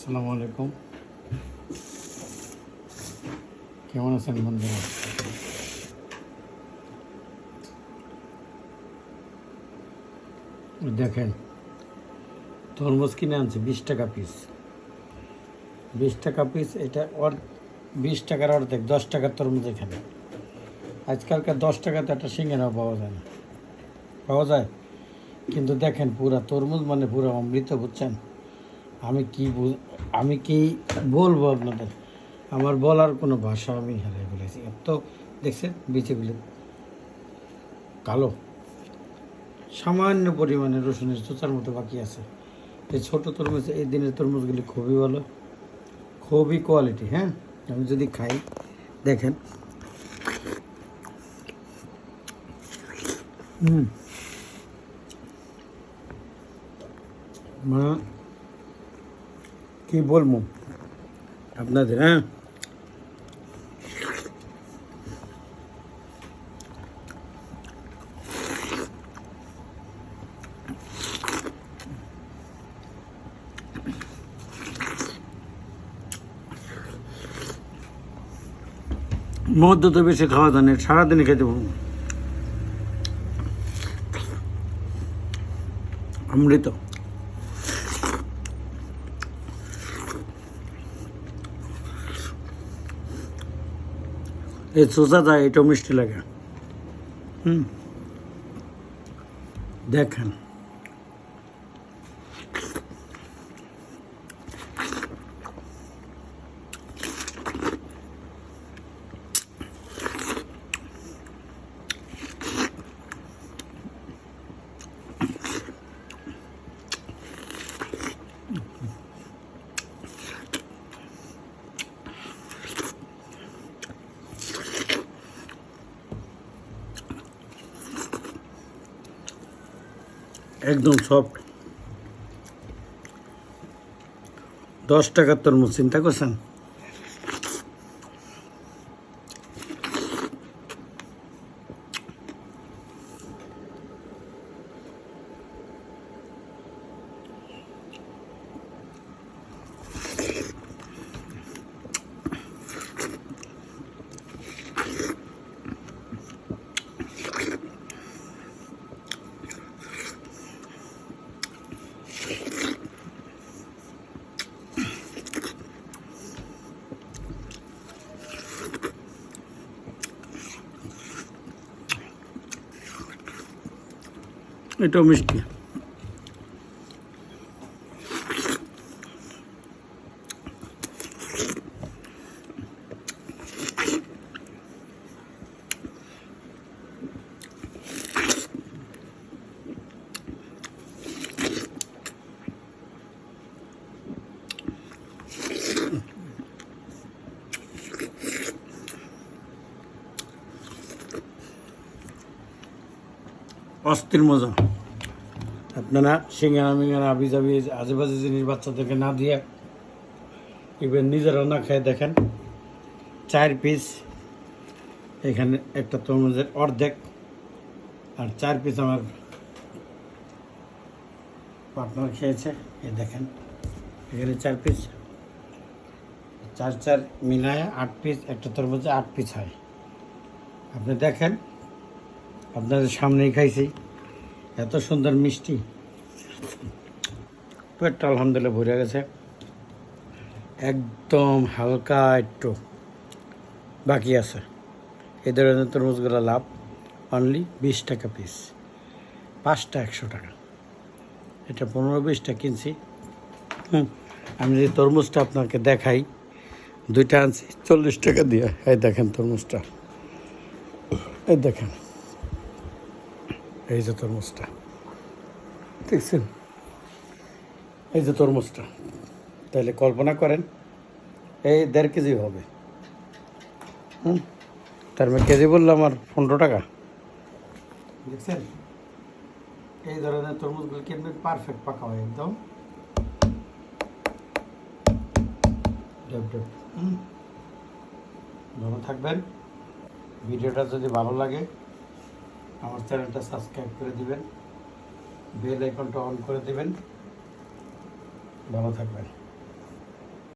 আসসালামু আলাইকুম। কেমন আছেন বন্ধুরা? দেখেন, তরমুজ কিনে আনছে, বিশ টাকা পিস বিশ টাকা পিস এটা অর বিশ টাকার অর্ধেক, দশ টাকার তরমুজ এখানে। আজকালকার দশ টাকাতে একটা সিঙ্গারাও পাওয়া যায় না। পাওয়া যায়? কিন্তু দেখেন, পুরা তরমুজ মানে পুরো অমৃত, বুঝছেন? আমি কি আমি কি বলব আপনাদের? আমার বলার কোনো ভাষা আমি হারিয়ে ফেলেছি। এত দেখছেন বিচেগুলো কালো। সামান্য পরিমাণে রসুনের চোচার মতো বাকি আছে। এই ছোট তরমুজ, এই দিনের তরমুজগুলি খুবই ভালো। খুবই কোয়ালিটি হ্যাঁ? আমি যদি খাই, দেখেন। হুম। মানে কি বলব? আপনাদের হ্যাঁ? মধ্য তো বেশি খাওয়া যায় না সারাদিনই খেতে পারব অমৃত। এই চোষা যায় এটাও মিষ্টি লাগে। হুম। দেখেন। একদম সফট দশ টাকার তরমুজ চিন্তা করছেন? এটাও মিষ্টি অস্থির মজা আপনারা সিঙ্গারা মিঙ্গারা আবি যাবি আজেবাজে জিনিস বাচ্চাদেরকে না দিয়ে ইভেন নিজেরাও না খেয়ে দেখেন। চার পিস এখানে একটা তরমুজের অর্ধেক, আর চার পিস আমার পার্টনার খেয়েছে এ দেখেন, এখানে চার পিস চার চার মিলায় আট পিস একটা তরমুজে আট পিস হয়। আপনি দেখেন, আপনাদের সামনেই খাইছি। এত সুন্দর মিষ্টি। পেটটা আলহামদুলিল্লাহ ভরে গেছে। একদম হালকা একটু বাকি আছে। এই ধরনের তরমুজগুলো লাভ অনলি বিশ টাকা পিস পাঁচটা একশো টাকা। এটা পনেরো বিশটা কিনছি। হুম, আমি যদি তরমুজটা আপনাকে দেখাই, দুইটা আনছি, চল্লিশ টাকা দিয়ে। এই দেখেন তরমুজটা। এই দেখেন। এই যে তরমুজটা। দেখছেন? এই যে তরমুজটা। তাহলে কল্পনা করেন, এই দেড় কেজি হবে। হুম? তার মানে কেজি বললাম আমার পনেরো টাকা। দেখছেন? এই ধরনের তরমুজগুলো কিনবেন পারফেক্ট পাকা হয় একদম। ভালো থাকবেন। ভিডিওটা যদি ভালো লাগে, আমার চ্যানেলটা সাবস্ক্রাইব করে দিবেন। বেল আইকনটা অন করে দেবেন। ভালো থাকবেন।